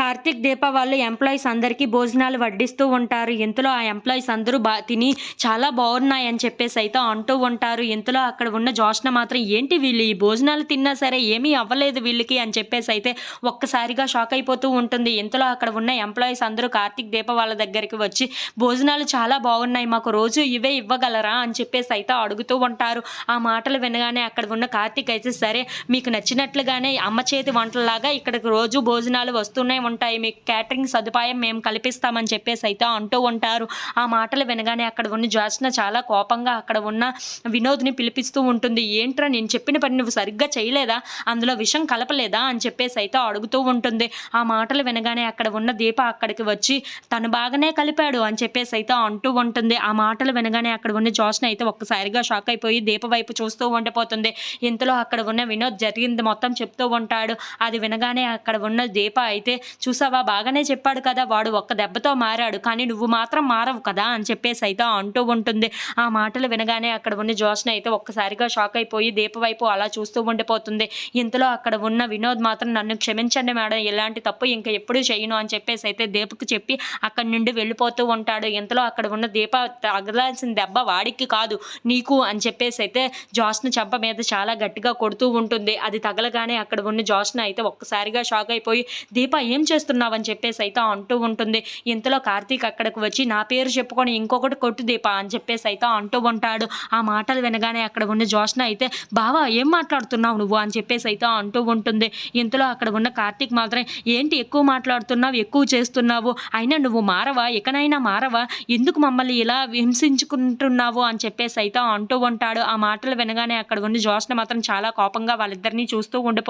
కార్తీక్ దీప వాళ్ళు ఎంప్లాయీస్ అందరికీ భోజనాలు వడ్డిస్తూ ఉంటారు. ఇంతలో ఆ ఎంప్లాయీస్ అందరూ బా తిని చాలా బాగున్నాయి అని చెప్పేసి అయితే అంటూ ఉంటారు. ఇంతలో అక్కడ ఉన్న జోష్న మాత్రం ఏంటి వీళ్ళు ఈ భోజనాలు తిన్నా సరే ఏమీ అవ్వలేదు వీళ్ళకి అని చెప్పేసి అయితే ఒక్కసారిగా షాక్ అయిపోతూ ఉంటుంది. ఇంతలో అక్కడ ఉన్న ఎంప్లాయీస్ అందరూ కార్తీక్ దీప వాళ్ళ దగ్గరికి వచ్చి భోజనాలు చాలా బాగున్నాయి మాకు రోజు ఇవే ఇవ్వగలరా అని చెప్పేసి అయితే అడుగుతూ ఉంటారు. ఆ మాటలు వినగానే అక్కడ ఉన్న కార్తీక్ అయితే సరే మీకు నచ్చినట్లుగానే అమ్మ చేతి వంటలలాగా ఇక్కడికి రోజు భోజనాలు వస్తున్నాయి ఉంటాయి. మీకు క్యాటరింగ్ సదుపాయం మేము కల్పిస్తామని చెప్పేసి అయితే అంటూ ఉంటారు. ఆ మాటలు వినగానే అక్కడ ఉన్న జాస్న చాలా కోపంగా అక్కడ ఉన్న వినోద్ని పిలిపిస్తూ ఉంటుంది. ఏంట్రా నేను చెప్పిన పని నువ్వు సరిగ్గా చేయలేదా? అందులో విషం కలపలేదా? అని చెప్పేసి అయితే అడుగుతూ ఉంటుంది. ఆ మాటలు వినగానే అక్కడ ఉన్న దీప అక్కడికి వచ్చి తను బాగానే కలిపాడు అని చెప్పేసి అయితే అంటూ ఉంటుంది. ఆ మాటలు వినగానే అక్కడ ఉన్న జోష్న అయితే ఒక్కసారిగా షాక్ అయిపోయి దీప వైపు చూస్తూ ఉండిపోతుంది. ఇంతలో అక్కడ ఉన్న వినోద్ జరిగింది మొత్తం చెప్తూ ఉంటాడు. అది వినగానే అక్కడ ఉన్న దీప అయితే చూసావా? బాగానే చెప్పాడు కదా వాడు ఒక్క దెబ్బతో మారాడు కానీ నువ్వు మాత్రం మారవు కదా అని చెప్పేసి అయితే అంటూ ఉంటుంది. ఆ మాటలు వినగానే అక్కడ ఉన్న జోష్న అయితే ఒక్కసారిగా షాక్ అయిపోయి దీప వైపు అలా చూస్తూ ఉండిపోతుంది. ఇంతలో అక్కడ ఉన్న వినోద్ మాత్రం నన్ను క్షమించండి మేడం ఇలాంటి తప్పు ఇంకా ఎప్పుడూ చేయను అని చెప్పేసి అయితే దీపకు చెప్పి అక్కడి నుండి వెళ్ళిపోతూ ఉంటాడు. ఇంతలో అక్కడ ఉన్న దీప తగలాల్సిన దెబ్బ వాడికి కాదు నీకు అని చెప్పేసి అయితే జోష్న చెంప మీద చాలా గట్టిగా కొడుతూ ఉంటుంది. అది తగలగానే అక్కడ ఉన్న జోష్న అయితే ఒక్కసారిగా షాక్ అయిపోయి దీప ఏం చేస్తున్నావు అని చెప్పేసి అయితే అంటూ ఉంటుంది. ఇంతలో కార్తీక్ అక్కడికి వచ్చి నా పేరు చెప్పుకొని ఇంకొకటి కొట్టు దీప అని చెప్పేసి అయితే అంటూ ఉంటాడు. ఆ మాటలు వినగానే అక్కడ ఉన్న జోష్న అయితే బావా ఏం మాట్లాడుతున్నావు నువ్వు? అని చెప్పేసి అయితే అంటూ ఉంటుంది. ఇంతలో అక్కడ ఉన్న కార్తీక్ మాత్రం ఏంటి ఎక్కువ మాట్లాడుతున్నావు ఎక్కువ చేస్తున్నావు? అయినా నువ్వు మారవా? ఇకనైనా మారవా? ఎందుకు మమ్మల్ని ఇలా హింసించుకుంటున్నావు? అని చెప్పేసి అయితే అంటూ ఉంటాడు. ఆ మాటలు వినగానే అక్కడ ఉన్న జోష్న మాత్రం చాలా కోపంగా వాళ్ళిద్దరినీ చూస్తూ ఉండిపోతుంది